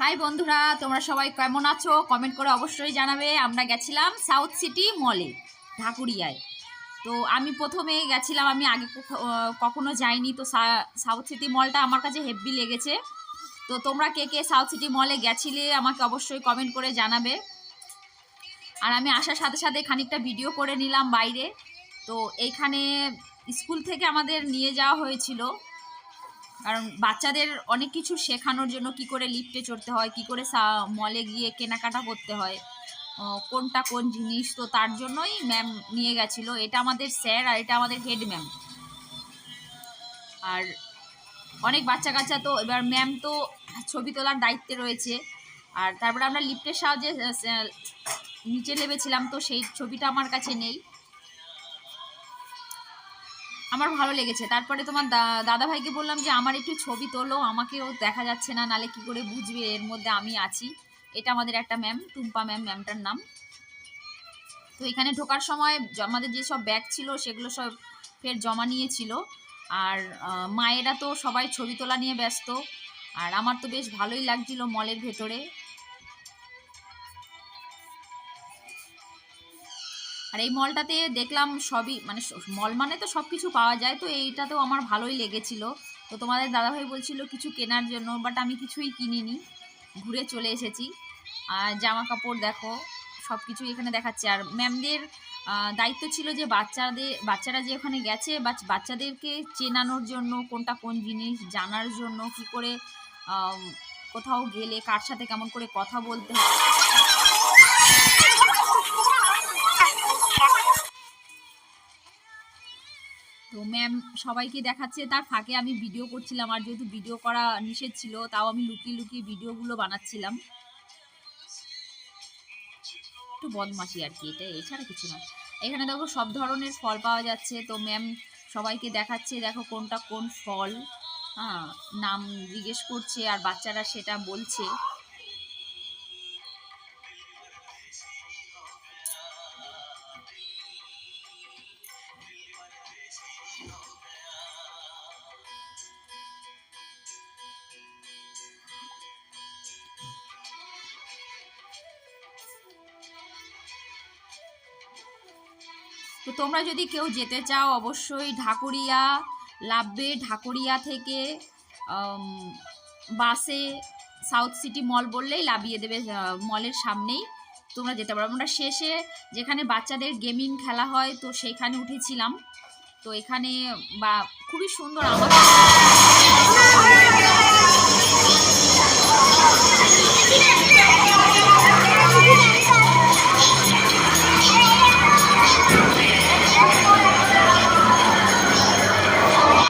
High বন্ধুরা, তোমরা সবাই কেমন আছো? কমেন্ট করে অবশ্যই জানাবে। আমরা গেছিলাম সাউথ সিটি মলে ঢাকুরিয়ায়। তো আমি প্রথমে গেছিলাম, আমি আগে কখনো যাইনি। তো সাউথ সিটি মলটা আমার কাছে হেভি লেগেছে। তো তোমরা কে কে সাউথ সিটি মলে গেছিলে, আমাকে অবশ্যই কমেন্ট করে জানাবে। আর আমি আসার সাথে সাথে খানিকটা ভিডিও করে নিলাম বাইরে। তো এইখানে স্কুল থেকে আমাদের নিয়ে যাওয়া হয়েছিল। কারণ বাচ্চাদের অনেক কিছু শেখানোর জন্য কি করে লিফটে চড়তে হয়, কি করে মলে গিয়ে কেনাকাটা করতে হয় কোনটা কোন জিনিস, তো তার জন্যই ম্যাম নিয়ে গেছিল। এটা আমাদের স্যার আর এটা আমাদের হেড ম্যাম আর অনেক বাচ্চা কাচ্চা তো, এবার ম্যাম তো ছবি তোলার দায়িত্বে রয়েছে। আর তারপরে আমরা লিফটের সাহায্যে নিচে নেমেছিলাম, তো সেই ছবিটা আমার কাছে নেই। আমার ভালো লেগেছে। তারপরে তোমার দাদা ভাইকে বললাম যে, আমার একটু ছবি তোলো, আমাকেও দেখা যাচ্ছে না, নালে কি করে বুঝবে? এর মধ্যে আমি আছি। এটা আমাদের একটা ম্যাম, টুম্পা ম্যাম, ম্যামটার নাম। তো এখানে ঢোকার সময় আমাদের যেসব ব্যাগ ছিল, সেগুলো সব ফের জমা নিয়েছিল। আর মায়েরা তো সবাই ছবি তোলা নিয়ে ব্যস্ত। আর আমার তো বেশ ভালোই লাগছিল মলের ভেতরে। আর এই মলটাতে দেখলাম সবই মানে মল মানে তো সব কিছু পাওয়া যায়, তো এইটাতেও আমার ভালোই লেগেছিল। তো তোমাদের দাদাভাই বলছিল কিছু কেনার জন্য বাট আমি কিছুই কিনিনি। ঘুরে চলে এসেছি। আর জামা কাপড় দেখো সব কিছুই এখানে দেখাচ্ছে। আর ম্যামদের দায়িত্ব ছিল যে বাচ্চাদের, বাচ্চারা যে ওখানে গেছে, বাচ- বাচ্চাদেরকে চেনানোর জন্য, কোনটা কোন জিনিস জানার জন্য, কি করে কোথাও গেলে, কার সাথে কেমন করে কথা বলতে হয়। তো ম্যাম সবাইকে দেখাচ্ছে, তার ফাঁকে আমি ভিডিও করছিলাম, আর যেহেতু ভিডিও করা নিষেধ ছিল, তাও আমি লুকিয়ে লুকিয়ে ভিডিওগুলো বানাচ্ছিলাম। একটু বদমাশি আর কি, এটা এছাড়া কিছু না। এখানে দেখো সব ধরনের ফল পাওয়া যাচ্ছে, তো ম্যাম সবাইকে দেখাচ্ছে, দেখো কোনটা কোন ফল। হ্যাঁ নাম জিজ্ঞেস করছে, আর বাচ্চারা সেটা বলছে। তো তোমরা যদি কেউ যেতে চাও, অবশ্যই ঢাকুরিয়া লাভবে ঢাকুরিয়া থেকে বাসে সাউথ সিটি মল বললেই লাভিয়ে দেবে মলের সামনেই তোমরা যেতে পারো। আমরা শেষে যেখানে বাচ্চাদের গেমিং খেলা হয়, তো সেইখানে উঠেছিলাম। তো এখানে বা, খুবই সুন্দর আমার